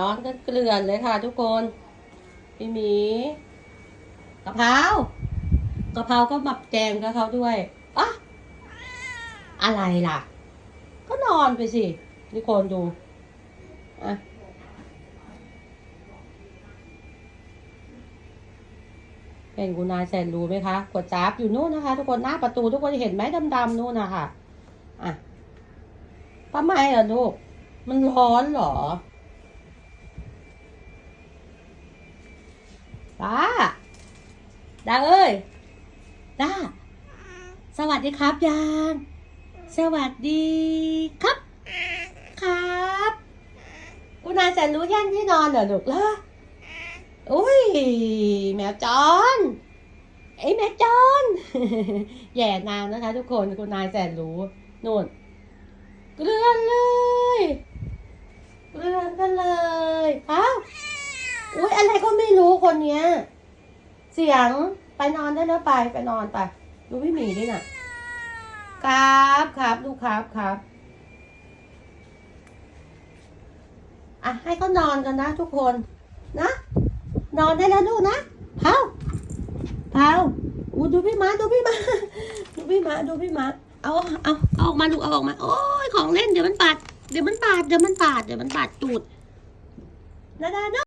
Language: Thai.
นอนกันเกลื่อนเลยค่ะทุกคนพี่หมีกะเพรากะเพราก็มาแจงกับเขาด้วยอะอะไรล่ะ ก็นอนไปสิทุกคนดูอะเป็นคุนายแสนรู้ไหมคะกดจับอยู่นู่นนะคะ ทุกคนหน้าประตูทุกคนเห็นไหมดำๆนู่นนะคะอะทำไมอะลูกมันร้อนเหรอ ป้าดาเอ้ยดาสวัสดีครับยางสวัสดีครับ ครับคุณนายแสนรู้ย่างที่นอนเหรอลูกเหรออุ้ยแมวจอนไอ้แมวจอนแย่นางนะคะ ทุกคนคุณนายแสนรู้นู่นเกลือนเลยเกลือนกันเลยอ้าว อุ้ยอะไรก็ไม่รู้คนเนี้ย เสียงไปนอนได้แล้วไปไปนอนไปดูพี่หมีดิน่ะ ครับครับลูกครับครับอะให้เขานอนกันนะทุกคนนะ นอนได้แล้วลูกนะเผาเผาอูดูพี่มาดูพี่มาดูพี่มาดูพี่มาเอาเอาเอาออกมาลูกเอาออกมา โอ้ยของเล่นเดี๋ยวมันปาดเดี๋ยวมันปาดเดี๋ยวมันปาดเดี๋ยวมันปาดตูดนาดานะ